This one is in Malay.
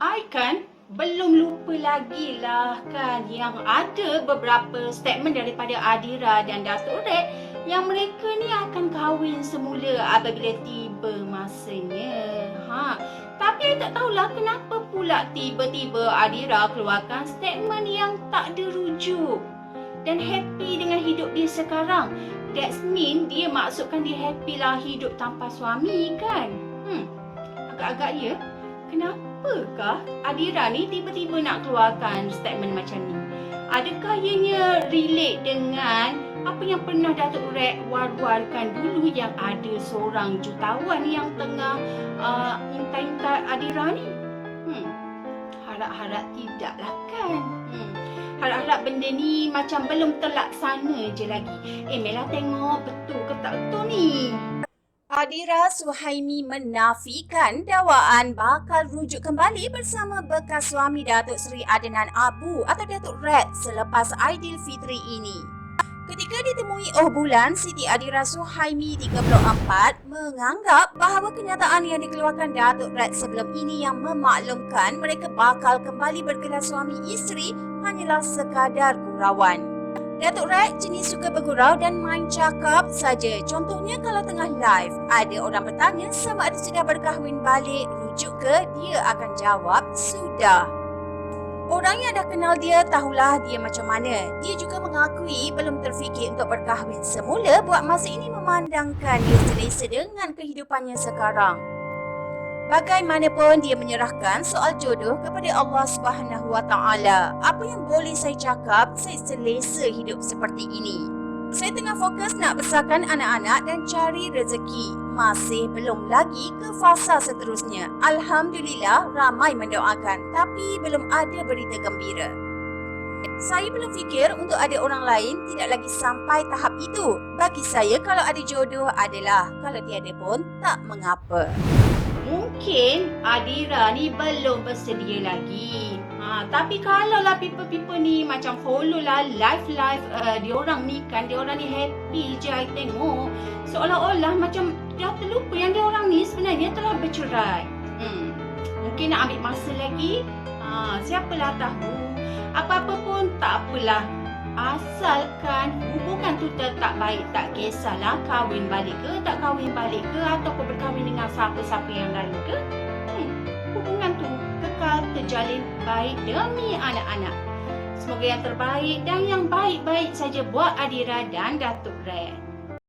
I kan belum lupa lagi lah kan yang ada beberapa statement daripada Adira dan Datuk Red yang mereka ni akan kahwin semula apabila tiba masanya. Ha. Tapi I tak tahulah kenapa pula tiba-tiba Adira keluarkan statement yang tak ada rujuk dan happy dengan hidup dia sekarang. That's mean dia maksudkan dia happy lah hidup tanpa suami kan? Hmm. Agak-agak ya. Kenapakah Adira ni tiba-tiba nak keluarkan statement macam ni? Adakah ianya relate dengan apa yang pernah Datuk Red war-warkan dulu yang ada seorang jutawan yang tengah uh, intai-intai Adira ni? Hmm. Harap-harap tidaklah kan? Hmm. Harap-harap benda ni macam belum terlaksana je lagi. Eh Mela tengok betul ke tak betul ni? Adira Suhaimi menafikan dakwaan bakal rujuk kembali bersama bekas suami Datuk Seri Adnan Abu atau Datuk Red selepas Aidilfitri ini. Ketika ditemui Oh Bulan, Siti Adira Suhaimi 34 menganggap bahawa kenyataan yang dikeluarkan Datuk Red sebelum ini yang memaklumkan mereka bakal kembali bergelar suami isteri hanyalah sekadar gurauan. Datuk Red jenis suka bergurau dan main cakap saja. Contohnya kalau tengah live, ada orang bertanya sama ada sudah berkahwin balik, rujuk ke, dia akan jawab, sudah. Orang yang dah kenal dia tahulah dia macam mana. Dia juga mengakui belum terfikir untuk berkahwin semula buat masa ini memandangkan dia selesa dengan kehidupannya sekarang. Bagaimanapun dia menyerahkan soal jodoh kepada Allah Subhanahu Wa Taala. Apa yang boleh saya cakap, saya selesa hidup seperti ini. Saya tengah fokus nak besarkan anak-anak dan cari rezeki. Masih belum lagi ke fasa seterusnya. Alhamdulillah ramai mendoakan tapi belum ada berita gembira. Saya belum fikir untuk ada orang lain tidak lagi sampai tahap itu. Bagi saya kalau ada jodoh adalah, kalau tiada pun tak mengapa. Mungkin Adira ni belum bersedia lagi. Ha, tapi kalau lah people-people ni macam follow lah live-live uh, diorang ni kan, diorang ni happy je I tengok. Seolah-olah macam dah terlupa yang diorang ni sebenarnya telah bercerai. Hmm. Mungkin nak ambil masa lagi. Ha, siapalah tahu. Apa-apa pun tak apalah. Asalkan hubungan tu tetap baik tak kisahlah kahwin balik ke tak kahwin balik ke ataupun berkahwin dengan siapa-siapa yang lain ke hmm, hubungan tu kekal terjalin baik demi anak-anak. Semoga yang terbaik dan yang baik-baik saja buat Adira dan Datuk Red